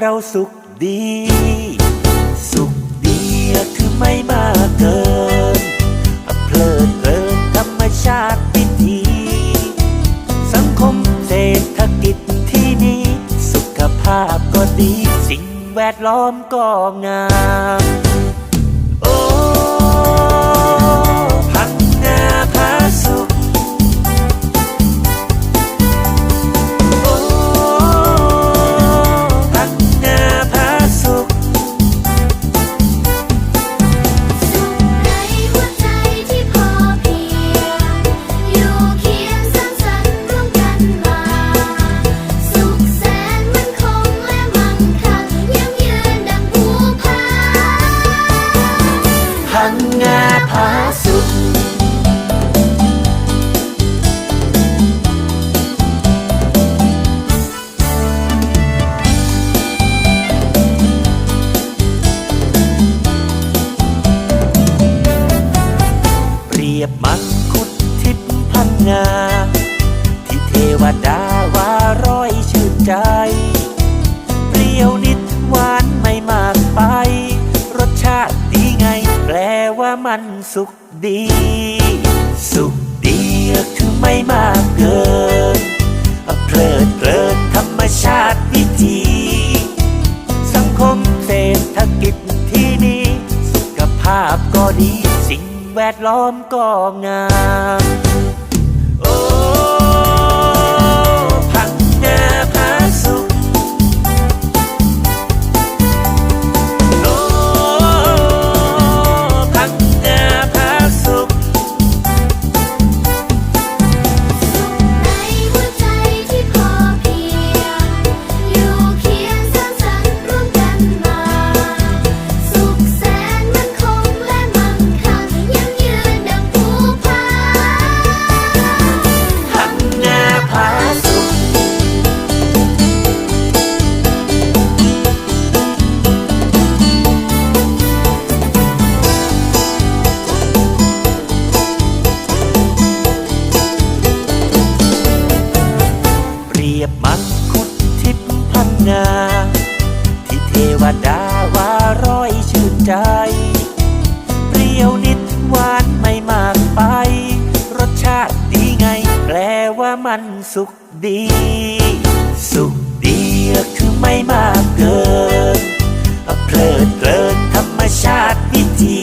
เราสุขดี สุขดีคือไม่มากเกินเพลิดเพลินธรรมชาติพิธีสังคมเศรษฐกิจที่นี่สุขภาพก็ดี สิ่งแวดล้อมก็งาม งา ที่เทวดาว่าร้อยชื่นใจ เปรี้ยวนิดหวานไม่มากไป รสชาติดีไง แปลว่ามันสุขดี สุขดีคือไม่มากเกินเพลิดเพลินธรรมชาติวิถีสังคมเศรษฐกิจที่นี่ สุขภาพก็ดีสิ่งแวดล้อมก็งาม Oh. ที่เทวดาว่าร้อยชื่นใจ เปรี้ยวนิดหวานไม่มากไป รสชาติดีไง แปลว่ามันสุขดี สุขดีคือไม่มากเกินเพลิดเพลินธรรมชาติวิถี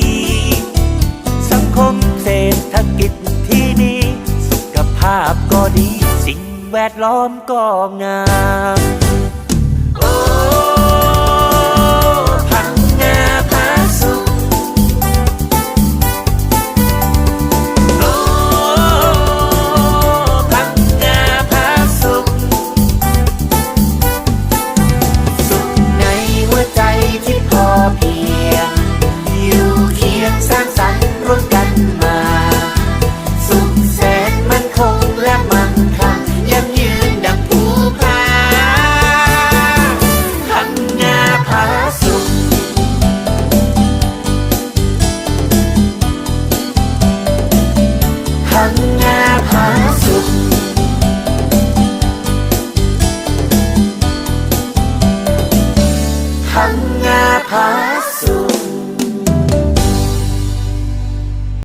สังคมเศรษฐกิจที่นี่สุขภาพก็ดี สิ่งแวดล้อมก็งาม